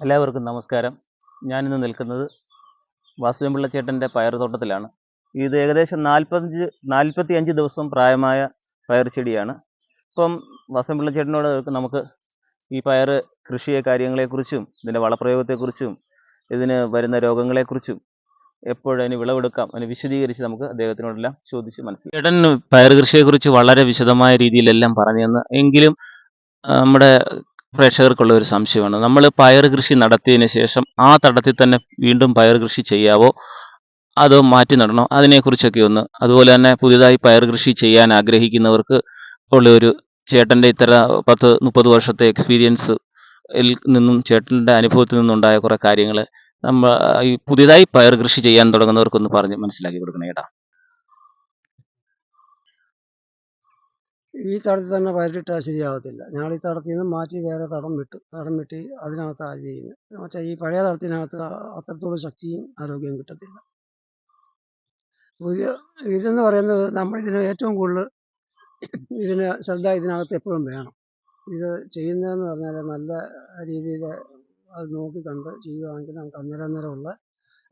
എല്ലാവർക്കും നമസ്കാരം. ഞാനിന്ന് നിൽക്കുന്നത് വാസുദേവൻ ചേട്ടന്റെ പയർ തോട്ടത്തിലാണ് ഇത് ഏകദേശം നാൽപ്പത്തഞ്ച് നാൽപ്പത്തി അഞ്ച് ദിവസം പ്രായമായ പയർ ചെടിയാണ്. ഇപ്പം വാസുദേവൻ ചേട്ടനോട് നമുക്ക് ഈ പയർ കൃഷിയെ കാര്യങ്ങളെക്കുറിച്ചും ഇതിന്റെ വളപ്രയോഗത്തെക്കുറിച്ചും ഇതിന് വരുന്ന രോഗങ്ങളെക്കുറിച്ചും എപ്പോഴതിന് വിളവെടുക്കാം അതിന് വിശദീകരിച്ച് നമുക്ക് അദ്ദേഹത്തിനോടെല്ലാം ചോദിച്ച് മനസ്സിലാക്കാം. ചേട്ടൻ പയർ കൃഷിയെക്കുറിച്ച് വളരെ വിശദമായ രീതിയിലെല്ലാം പറഞ്ഞു തന്നു എങ്കിലും നമ്മുടെ പ്രേക്ഷകർക്കുള്ള ഒരു സംശയമാണ്. നമ്മൾ പയർ കൃഷി നടത്തിയതിന് ശേഷം ആ തടത്തിൽ തന്നെ വീണ്ടും പയർ കൃഷി ചെയ്യാവോ? അതോ മാറ്റി നടണോ? അതിനെക്കുറിച്ചൊക്കെ ഒന്ന്. അതുപോലെ തന്നെ പുതിയതായി പയർ കൃഷി ചെയ്യാൻ ആഗ്രഹിക്കുന്നവർക്ക് ഉള്ള ഒരു ചേട്ടന്റെ ഇത്തര പത്ത് മുപ്പത് വർഷത്തെ എക്സ്പീരിയൻസ് നിന്നും ചേട്ടന്റെ അനുഭവത്തിൽ നിന്നുണ്ടായ കുറേ കാര്യങ്ങൾ നമ്മൾ ഈ പുതിയതായി പയർ കൃഷി ചെയ്യാൻ തുടങ്ങുന്നവർക്കൊന്ന് പറഞ്ഞ് മനസ്സിലാക്കി കൊടുക്കണം ചേട്ടാ ഈ തടത്തിൽ തന്നെ പയറിട്ടാൽ ശരിയാവത്തില്ല. ഞങ്ങൾ ഈ തടത്തിൽ നിന്ന് മാറ്റി വേറെ തടം വിട്ടു. തടം വെട്ടി അതിനകത്താണ് ചെയ്യുന്നത് മറ്റേ ഈ പഴയ തടത്തിനകത്ത് അത്രത്തോളം ശക്തിയും ആരോഗ്യവും കിട്ടത്തില്ല. പുതിയ ഇതെന്ന് പറയുന്നത് നമ്മളിതിന് ഏറ്റവും കൂടുതൽ ഇതിന് ശ്രദ്ധ ഇതിനകത്ത് എപ്പോഴും വേണം. ഇത് ചെയ്യുന്നതെന്ന് പറഞ്ഞാൽ നല്ല രീതിയിൽ അത് നോക്കി കണ്ട് ചെയ്യുകയാണെങ്കിൽ നമുക്ക് അന്നേരം അന്നേരമുള്ള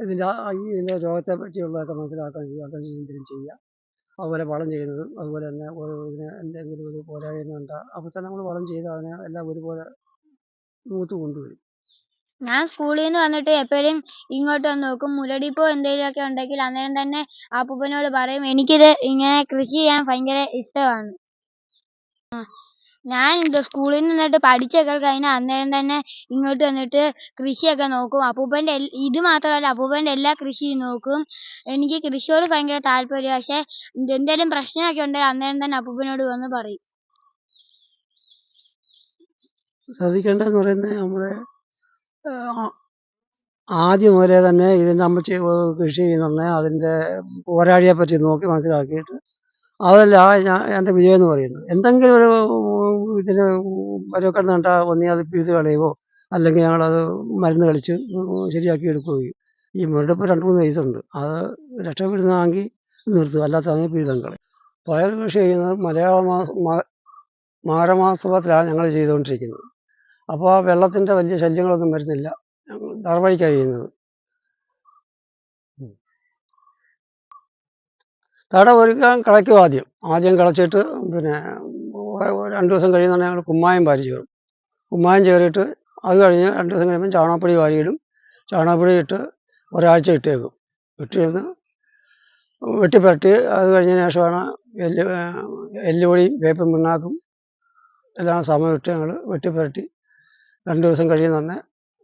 ഇതിന്റെ ആ- ഈ ഇതിന്റെ രോഗത്തെ പറ്റിയുള്ളതൊക്കെ മനസ്സിലാക്കാൻ ചെയ്യുക എന്തെങ്കിലും ചെയ്യാം. അതുപോലെ വളം ചെയ്യുന്നതും അതുപോലെ തന്നെ ഓരോ ഇതിന് എന്തെങ്കിലും ഒരു പോരായ്മ അപ്പോൾ തന്നെ നമ്മൾ വളം ചെയ്ത് അതിനെ എല്ലാം ഒരുപോലെ മൂത്ത് കൊണ്ടുവരും. ഞാൻ സ്കൂളിൽ നിന്ന് വന്നിട്ട് എപ്പോഴും ഇങ്ങോട്ട് വന്ന് നോക്കും. മുരടിപ്പോ എന്തെങ്കിലുമൊക്കെ ഉണ്ടെങ്കിൽ അന്നേരം തന്നെ അപ്പൂപ്പനോട് പറയും എനിക്കിത് ഇങ്ങനെ കൃഷി ചെയ്യാൻ ഭയങ്കര ഇഷ്ടമാണ്. ഞാൻ സ്കൂളിൽ നിന്നിട്ട് പഠിച്ചൊക്കെ കഴിഞ്ഞ് അന്നേരം തന്നെ ഇങ്ങോട്ട് വന്നിട്ട് കൃഷിയൊക്കെ നോക്കും. അപ്പൂപ്പന്റെ ഇത് മാത്രമല്ല അപ്പൂപ്പന്റെ എല്ലാ കൃഷിയും നോക്കും. എനിക്ക് കൃഷിയോട് ഭയങ്കര താല്പര്യം. പക്ഷേ എന്തെങ്കിലും പ്രശ്നമൊക്കെ ഉണ്ടെങ്കിൽ അന്നേരം തന്നെ അപ്പൂപ്പനോട് വന്ന് പറയും. ശ്രദ്ധിക്കേണ്ടതെന്ന് പറയുന്നത് നമ്മുടെ ആദ്യം മുതലേ തന്നെ ഇതിന്റെ നമ്മൾ ചെയ്- കൃഷി ചെയ്യുന്നുണ്ടെങ്കിൽ അതിന്റെ പോരാഴിയെ പറ്റി നോക്കി മനസ്സിലാക്കിയിട്ട് അതല്ല ഞാൻ എന്റെ വിജയം എന്ന് പറയുന്നത്. എന്തെങ്കിലും ഒരു ഇതിന് മരമൊക്കെ നട്ടാൽ ഒന്നി അത് പിഴുത് കളയുമോ അല്ലെങ്കിൽ ഞങ്ങളത് മരുന്ന് കളിച്ച് ശരിയാക്കി എടുക്കുകയോ? ചെയ്യും ഈ മുരടിപ്പ് രണ്ട് മൂന്ന് വയസ്സുണ്ട്. അത് രക്ഷപ്പെടുന്നതാണെങ്കിൽ നിർത്തും. അല്ലാത്തതാണെങ്കിൽ പിഴുതം കളയും. പയർ കൃഷി ചെയ്യുന്നത് മലയാള മാസ മാരമാസത്തിലാണ് ഞങ്ങൾ ചെയ്തുകൊണ്ടിരിക്കുന്നത്. അപ്പോൾ വെള്ളത്തിന്റെ വലിയ ശല്യങ്ങളൊന്നും വരുന്നില്ല. ഞങ്ങൾ തറവഴിക്കാണ് ചെയ്യുന്നത്. തട ഒരുക്കാൻ കിളയ്ക്കും ആദ്യം. ആദ്യം കിളച്ചിട്ട് പിന്നെ രണ്ട് ദിവസം കഴിയുന്നുണ്ടെങ്കിൽ ഞങ്ങൾ കുമ്മായം വാരി. ചേറും കുമ്മായം ചേറിയിട്ട് അത് കഴിഞ്ഞ് രണ്ട് ദിവസം കഴിയുമ്പോൾ ചാണകപ്പൊടി വാരിയിടും. ചാണകപ്പൊടി ഇട്ട് ഒരാഴ്ച ഇട്ടേക്കും. ഇട്ടിരുന്ന് വെട്ടിപ്പരട്ടി അത് കഴിഞ്ഞതിന് ശേഷമാണ് എല്ല് എല്ലുപൊടിയും വേപ്പും പിണ്ണാക്കും എല്ലാം സമയമിട്ട് ഞങ്ങൾ വെട്ടിപ്പരട്ടി രണ്ട് ദിവസം കഴിയുന്ന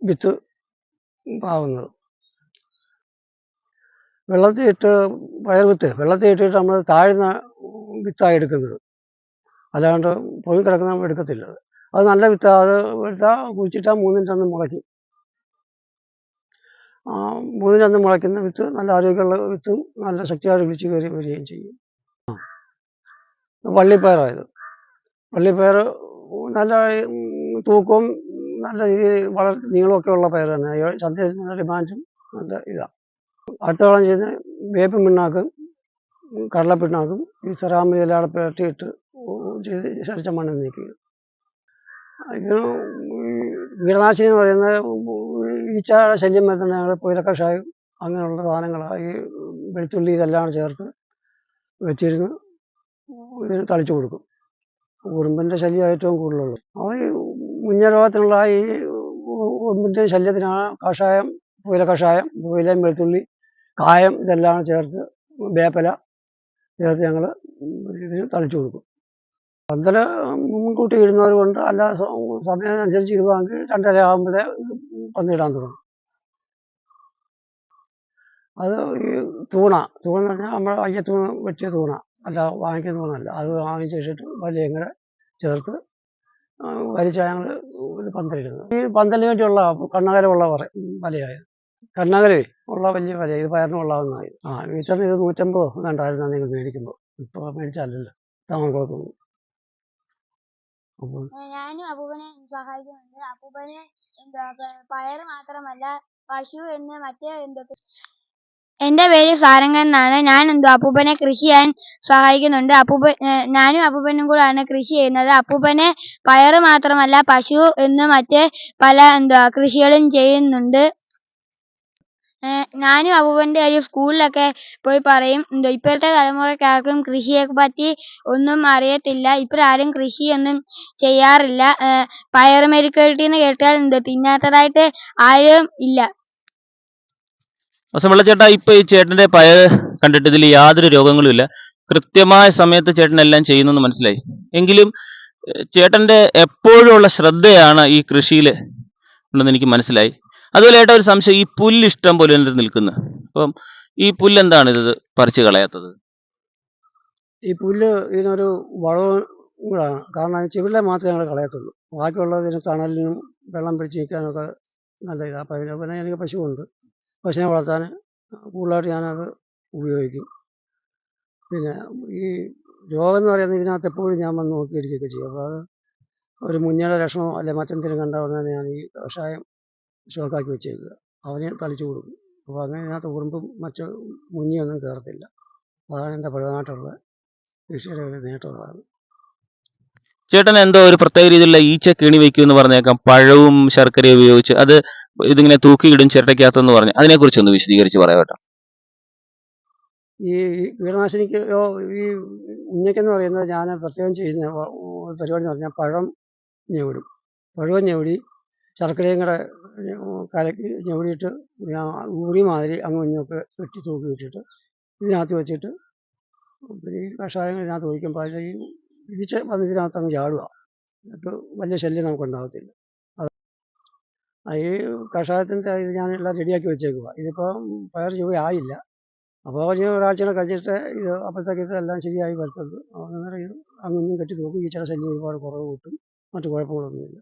വിത്ത് പാവുന്നത്. വെള്ളത്തിൽ ഇട്ട് പയർ വിത്ത്. വെള്ളത്തിൽ ഇട്ടിട്ട് നമ്മൾ താഴ്ന്ന വിത്താണ് എടുക്കുന്നത്. അല്ലാണ്ട് പൊങ്ങി കിടക്കുന്ന എടുക്കത്തില്ല. അത്. നല്ല വിത്താണ് അത് എടുത്താൽ കുഴിച്ചിട്ടാൽ മൂന്നിന്റെ അന്ന് മുളയ്ക്കും. മൂന്നിന്റെ അന്ന് മുളയ്ക്കുന്ന വിത്ത് നല്ല ആരോഗ്യമുള്ള വിത്തും നല്ല ശക്തിയായിട്ട് വിളിച്ച് കയറി വരികയും ചെയ്യും. വള്ളിപ്പയറായത്. വള്ളിപ്പയർ നല്ല തൂക്കവും നല്ല രീതിയിൽ വളർ നീളമൊക്കെ ഉള്ള പയർ തന്നെ. ചന്തയിൽ നല്ല ഡിമാൻഡും നല്ല ഇതാണ് അടുത്ത കാലം ചെയ്യുന്ന വേപ്പും പിണ്ണാക്കും കടല കടലപ്പിണ്ണാക്കും ഈ സെറാമിൽ എല്ലാം പുരട്ടിയിട്ട് ചെയ്ത് ശരിച്ച മണ്ണ് നീക്കുക ഇതിന് കീടനാശിനി എന്ന് പറയുന്നത് ഈച്ചയുടെ ശല്യം വരുന്ന ഞങ്ങൾ പുയലക്കഷായം അങ്ങനെയുള്ള സാധനങ്ങളാണ് ഈ വെളുത്തുള്ളി ഇതെല്ലാം ചേർത്ത് വെച്ചിരുന്ന് ഇതിന് തളിച്ചു കൊടുക്കും. ഉറുമ്പിന്റെ ശല്യം ഏറ്റവും കൂടുതലുള്ളത്. അപ്പോൾ ഈ മുഞ്ഞ രോഗത്തിനുള്ള ഈ ഉറുമ്പിന്റെ ശല്യത്തിനാണ് കഷായം പുയല കഷായം വെളുത്തുള്ളി കായം ഇതെല്ലാം ചേർത്ത് വേപ്പില ചേർത്ത് ഞങ്ങൾ തളിച്ചു കൊടുക്കും. പന്തൽ മുൻകൂട്ടി ഇടുന്നവരുണ്ട് അല്ല സമയം അനുസരിച്ച് ഇടുവാണെങ്കിൽ രണ്ടര ആകുമ്പോഴേ പന്തിടാൻ തുടങ്ങും. അത് ഈ തൂണ തൂണ എന്ന് പറഞ്ഞാൽ നമ്മുടെ അയ്യത്തൂണ് വെച്ച തൂണ. അല്ല വാങ്ങിക്കുന്ന തൂണല്ല. അത് വാങ്ങിച്ച് വെച്ചിട്ട് വലിയ ഇങ്ങനെ ചേർത്ത് വലിച്ചാൽ ഞങ്ങൾ പന്തലിടുന്നത്. ഈ പന്തലിന് വേണ്ടിയുള്ള കണ്ണകരമുള്ള പറ വലയായത് കണ്ണകരേ ഉള്ള വലിയ വില ഇത് പയറിന് കൊള്ളാവുന്നതായി ആ മീറ്ററിന് ഇത് നൂറ്റമ്പതോ കണ്ടായിരുന്നു നിങ്ങൾ മേടിക്കുമ്പോൾ ഇപ്പോൾ മേടിച്ചാലല്ലോ താമരക്കുളത്ത് അപ്പോൾ ഞാനും അപ്പൂപ്പനെ സഹായിക്കുന്നുണ്ട്. അപ്പൂപ്പന് എന്താ പയർ മാത്രമല്ല പശു എന്ന് മറ്റേ എന്തൊക്കെ എന്റെ പേര് സാരംഗൻ എന്നാണ്. ഞാൻ എന്തോ അപ്പൂപ്പനെ കൃഷി ചെയ്യാൻ സഹായിക്കുന്നുണ്ട്. അപ്പൂപ്പ ഞാനും അപ്പൂപ്പനും കൂടാണ് കൃഷി ചെയ്യുന്നത്. അപ്പൂപ്പനെ പയറ് മാത്രമല്ല പശു എന്ന് മറ്റ് പല എന്തുവാ കൃഷികളും ചെയ്യുന്നുണ്ട്. ഞാനും അപ്പൂപ്പന്റെ കാര്യം സ്കൂളിലൊക്കെ പോയി പറയും. എന്തോ ഇപ്പോഴത്തെ തലമുറയ്ക്ക് ആർക്കും കൃഷിയെ പറ്റി ഒന്നും അറിയത്തില്ല. കൃഷി കൃഷിയൊന്നും ചെയ്യാറില്ല. പയർ പയറ് മെഴുക്കുവരട്ടിന്ന് കേട്ടാൽ എന്തോ? തിന്നാത്തതായിട്ട് ആരും ഇല്ല. ചേട്ടാ. ഇപ്പൊ ഈ ചേട്ടന്റെ പയർ കണ്ടിട്ട് ഇതിൽ യാതൊരു രോഗങ്ങളും ഇല്ല. കൃത്യമായ സമയത്ത് ചേട്ടൻ എല്ലാം ചെയ്യുന്നെന്ന് മനസ്സിലായി. എങ്കിലും ചേട്ടന്റെ എപ്പോഴുള്ള ശ്രദ്ധയാണ് ഈ കൃഷിയിൽ ഉണ്ടെന്ന് എനിക്ക് മനസ്സിലായി. അതുപോലെ ഏട്ടാ ഒരു സംശയം ഈ പുല്ല് ഇഷ്ടം പോലെ എന്റെ നിൽക്കുന്നു. അപ്പം ഈ പുല്ല് എന്താണ് ഇത് പറിച്ചു കളയാത്തത്? ഈ പുല്ല് ഇതിനൊരു വളവും കൂടാണ് കാരണം ചെവിലെ മാത്രമേ ഞങ്ങൾ കളയത്തുള്ളൂ. ബാക്കിയുള്ളതിന് തണലിനും വെള്ളം പിടിച്ച് നിൽക്കാനൊക്കെ നല്ല ഇതാണ് അപ്പം അതിന് പിന്നെ എനിക്ക് പശുവുണ്ട്. പശുവിനെ വളർത്താൻ കൂടുതലായിട്ട് ഞാനത് ഉപയോഗിക്കും. പിന്നെ ഈ രോഗം എന്ന് പറയുന്നത് ഇതിനകത്ത് എപ്പോഴും ഞാൻ വന്ന് നോക്കിയിരിക്കുകയൊക്കെ ചെയ്യും. അപ്പോൾ അത് ഒരു മുഞ്ഞയുടെ ലക്ഷണമോ അല്ലെങ്കിൽ മറ്റെന്തെങ്കിലും കണ്ടാൽ ഉടനെ ഞാൻ ഈ കഷായം സ്റ്റോക്കാക്കി വെച്ചേക്കുക അവന് തളിച്ചു കൊടുക്കും. അപ്പോൾ അങ്ങനെ ഇതിനകത്ത് ഉറുമ്പും മറ്റു മുഞ്ഞിയൊന്നും കയറത്തില്ല അതാണ് എന്റെ പ്രധാനമായിട്ടുള്ള കൃഷിയുടെ ഒരു നേട്ടമുള്ളതാണ് ചേട്ടൻ എന്തോ ഒരു പ്രത്യേക രീതിയിലുള്ള ഈച്ച കിണി വെക്കും എന്ന് പറഞ്ഞേക്കാം. പഴവും ശർക്കരയും ഉപയോഗിച്ച് അത് ഇതിങ്ങനെ തൂക്കിയിടും ചിരട്ടയ്ക്കകത്തെന്ന് പറഞ്ഞു. അതിനെക്കുറിച്ച് ഒന്ന് വിശദീകരിച്ച് പറയാം കേട്ടോ. ഈ കീടനാശിനിക്ക് ഈ ഉഞ്ഞയ്ക്കെന്ന് പറയുന്നത് ഞാൻ പ്രത്യേകം ചെയ്യുന്ന പരിപാടി എന്ന് പറഞ്ഞാൽ പഴം ഞെവിടും. പഴവും ഞെവിടി ശർക്കരയും കൂടെ കലക്കി ഞെവിടിയിട്ട് ഊറി മാതിരി അങ്ങും ഇങ്ങൊക്കെ വെട്ടി തൂക്കി വെച്ചിട്ട് ഇതിനകത്ത് വെച്ചിട്ട് പിന്നെ ഈ കഷായം ഇതിനകത്ത് ഒഴിക്കുമ്പോൾ അതിൽ ഈ ഇടിച്ച് വന്ന് ഇതിനകത്ത് അങ്ങ് ചാടുക എന്നിട്ട് വലിയ ശല്യം നമുക്ക് ഉണ്ടാകത്തില്ല അത് ഈ കഷായത്തിന്റെ ഇത് ഞാൻ എല്ലാം റെഡിയാക്കി വെച്ചേക്കുക ഇതിപ്പോൾ പയർ ചുവ ആയില്ല. അപ്പോൾ ഞാൻ ഒരാഴ്ച കഴിച്ചിട്ട് ഇത് അപ്പോഴത്തേക്ക് ഇതെല്ലാം ശരിയായി വരത്തുള്ളൂ. അങ്ങനെ അങ്ങൊന്നും കെട്ടി തൂക്കി ഈ ചില ശല്യം ഒരുപാട് കുറവ് കിട്ടും. മറ്റു കുഴപ്പങ്ങളൊന്നുമില്ല.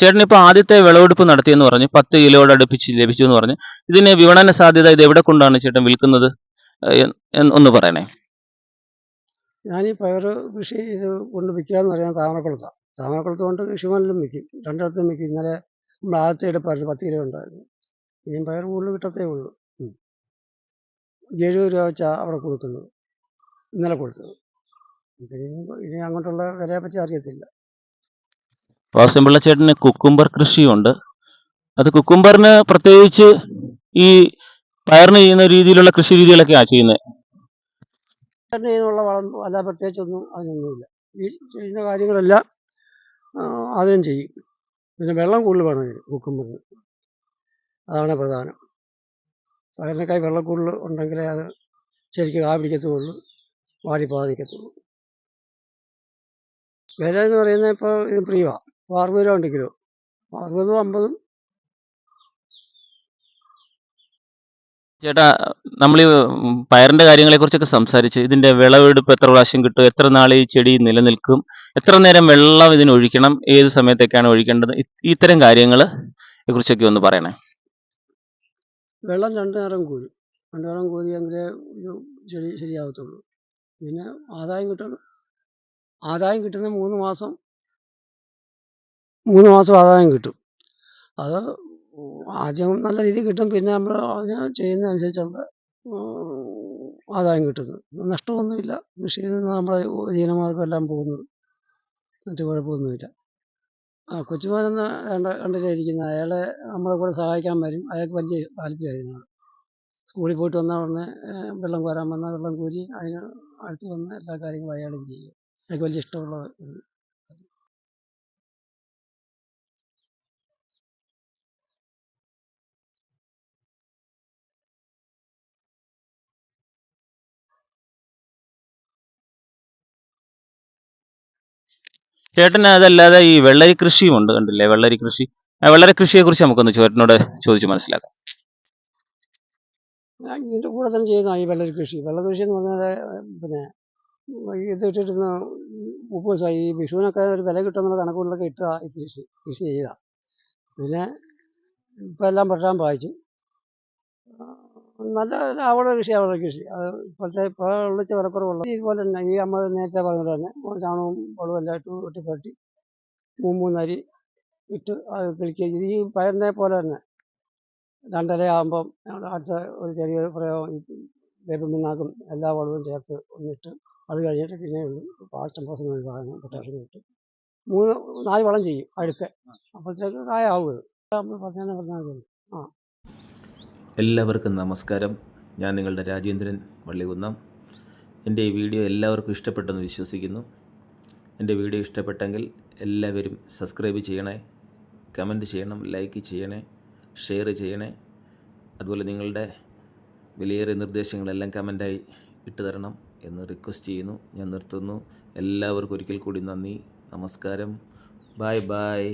ചേട്ടൻ ഇപ്പൊ ആദ്യത്തെ വിളവെടുപ്പ് നടത്തിയെന്ന് പറഞ്ഞു. പത്ത് കിലോയുടെ അടുപ്പിച്ച് ലഭിച്ചു എന്ന് പറഞ്ഞു. ഇതിന് വിപണന സാധ്യത ഇത് എവിടെ കൊണ്ടാണ് ചേട്ടൻ വിൽക്കുന്നത്? ഒന്ന് പറയണേ. ഞാൻ ഈ പയർ കൃഷി ഇത് കൊണ്ട് വിൽക്കുക എന്ന് പറയുന്നത് താമരക്കുളത്താണ് താമരക്കുളത്ത് കൊണ്ട് കൃഷിമാനിലും വിൽക്കും. രണ്ടിടത്തും വിൽക്കും. ഇന്നലെ നമ്മൾ ആദ്യത്തെ എടുപ്പായിരുന്നു. പത്ത് കിലോ ഉണ്ടായിരുന്നു. ഇനിയും പയർ കൂടുതൽ കിട്ടത്തേ ഉള്ളൂ. എഴുപത് രൂപ വെച്ചാൽ അവിടെ കൊടുക്കുന്നത്. ഇന്നലെ കൊടുത്തത്. ഇനി അങ്ങോട്ടുള്ള വിലയെ പറ്റി അറിയത്തില്ല. വാസമ്പിള്ള ചേട്ടന് കുക്കുംബർ കൃഷിയുണ്ട്. അത് കുക്കുംബറിന് പ്രത്യേകിച്ച് ഈ പയറിന് ചെയ്യുന്ന രീതിയിലുള്ള കൃഷി രീതികളൊക്കെയാണ് ചെയ്യുന്നത് വളം അല്ല പ്രത്യേകിച്ചൊന്നും അതിനൊന്നുമില്ല. ഈ ചെയ്യുന്ന കാര്യങ്ങളെല്ലാം അതിനും ചെയ്യും. പിന്നെ വെള്ളം കൂടുതൽ വേണം ഇതിന് കുക്കുംബറിന്. അതാണ് പ്രധാനം. പയറിനേക്കായി വെള്ളം കൂടുതൽ ഉണ്ടെങ്കിലേ അത് ശരിക്കും കാ പിടിക്കത്തുള്ളൂ വാടിപ്പോകാതെ നിൽക്കത്തുള്ളൂ വില എന്ന് പറയുന്നത് ഇപ്പോൾ ഇത് പ്രിയമാണ് അറുപത് രൂപ ഉണ്ട് കിലോ അറുപതും അമ്പതും. ചേട്ടാ നമ്മൾ ഈ പയറിന്റെ കാര്യങ്ങളെ കുറിച്ചൊക്കെ സംസാരിച്ച് ഇതിന്റെ വിളവെടുപ്പ് എത്ര പ്രാവശ്യം കിട്ടും? എത്ര നാൾ ഈ ചെടി നിലനിൽക്കും? എത്ര നേരം വെള്ളം ഇതിന് ഒഴിക്കണം? ഏത് സമയത്തേക്കാണ് ഒഴിക്കേണ്ടത്? ഇത്തരം കാര്യങ്ങൾ കുറിച്ചൊക്കെ ഒന്ന് പറയണേ. വെള്ളം രണ്ടു നേരം കോരും. രണ്ടു നേരം കോരിയെങ്കിലേ ഒരു ചെടി ശരിയാവത്തുള്ളൂ. പിന്നെ ആദായം കിട്ടുന്ന ആദായം കിട്ടുന്ന മൂന്ന് മാസം മൂന്ന് മാസം ആദായം കിട്ടും. അത് ആദ്യം നല്ല രീതിയിൽ കിട്ടും. പിന്നെ നമ്മൾ അതിന് ചെയ്യുന്ന അനുസരിച്ചുള്ള ഉം, ആദായം കിട്ടുന്നത് നഷ്ടമൊന്നുമില്ല. കൃഷിയിൽ നിന്ന് നമ്മുടെ ജീവനമാർഗം എല്ലാം പോകുന്നത്. മറ്റു കുഴപ്പമൊന്നുമില്ല. ആ കൊച്ചുമോനെന്ന് രണ്ട് കണ്ടിട്ടായിരിക്കുന്നത് അയാളെ നമ്മളെ കൂടെ സഹായിക്കാൻ വരും. അയാൾക്ക് വലിയ താല്പര്യമായിരുന്നു. സ്കൂളിൽ പോയിട്ട് വന്നാൽ ഉടനെ വെള്ളം കോരാൻ വന്നാൽ വെള്ളം കോരി അതിന് അടുത്ത് വന്ന് എല്ലാ കാര്യങ്ങളും അയാളും ചെയ്യും. അയാൾക്ക് വലിയ ഇഷ്ടമുള്ള ചേട്ടന് അതല്ലാതെ ഈ വെള്ളരി കൃഷിയും ഉണ്ട് കണ്ടില്ലേ? വെള്ളരി കൃഷി. വെള്ളരി കൃഷിയെ കുറിച്ച് നമുക്കൊന്ന് ചേട്ടനോട് ചോദിച്ച് മനസ്സിലാക്കാം. ഞാൻ ഇതിന്റെ കൂടെ തന്നെ ചെയ്യുന്ന ഈ വെള്ളരി കൃഷി. വെള്ള കൃഷി എന്ന് പറഞ്ഞാൽ പിന്നെ ഇത് ഇട്ടിരുന്ന മുപ്പത് ദിവസം ഈ വിഷുവിനൊക്കെ ഒരു വില കിട്ടുമെന്നുള്ള കണക്കുകളിലൊക്കെ ഇട്ടാ ഈ കൃഷി. കൃഷി ചെയ്താ പിന്നെ ഇപ്പം എല്ലാം പറ്റാൻ വായിച്ചു നല്ല അവിടെ കൃഷി വെള്ള കൃഷി. അത് ഇപ്പോഴത്തെ ഇപ്പോൾ ഉള്ള വിലക്കുറവുള്ള ഇതുപോലെ തന്നെ ഈ അമ്മ നേരത്തെ പറഞ്ഞത് തന്നെ. ചാണകവും വളവും എല്ലാം ഇട്ട് വെട്ടിപ്പരട്ടി മൂന്ന് മൂന്നരി ഇട്ട് അത് കിളിക്കുക ഈ പയറിനെ പോലെ തന്നെ. രണ്ടര ആകുമ്പം ഞങ്ങൾ അടുത്ത ഒരു ചെറിയൊരു പ്രയോഗം വേപ്പും പിണ്ണാക്കും എല്ലാ വളവും ചേർത്ത് ഒന്നിട്ട് അത് കഴിഞ്ഞിട്ട് പിന്നെ ഉള്ളു പാഷ്ടം പോസം സാധനം പൊട്ടാഷ്യം ഇട്ട് മൂന്ന് നാല് വളം ചെയ്യും അടുക്ക അപ്പോഴത്തേക്ക് കായ ആവുക നമ്മൾ പറഞ്ഞാൽ പറഞ്ഞാൽ മതി എല്ലാവർക്കും നമസ്കാരം. ഞാൻ നിങ്ങളുടെ രാജേന്ദ്രൻ വള്ളികുന്നം. എന്റെ ഈ വീഡിയോ എല്ലാവർക്കും ഇഷ്ടപ്പെട്ടെന്ന് വിശ്വസിക്കുന്നു. എന്റെ വീഡിയോ ഇഷ്ടപ്പെട്ടെങ്കിൽ എല്ലാവരും സബ്സ്ക്രൈബ് ചെയ്യണേ കമന്റ് ചെയ്യണം ലൈക്ക് ചെയ്യണേ ഷെയർ ചെയ്യണേ. അതുപോലെ നിങ്ങളുടെ വിലയേറിയ നിർദ്ദേശങ്ങളെല്ലാം കമന്റായി ഇട്ട് തരണം എന്ന് റിക്വസ്റ്റ് ചെയ്യുന്നു. ഞാൻ നിർത്തുന്നു. എല്ലാവർക്കും ഒരിക്കൽ കൂടി നന്ദി നമസ്കാരം. Bye bye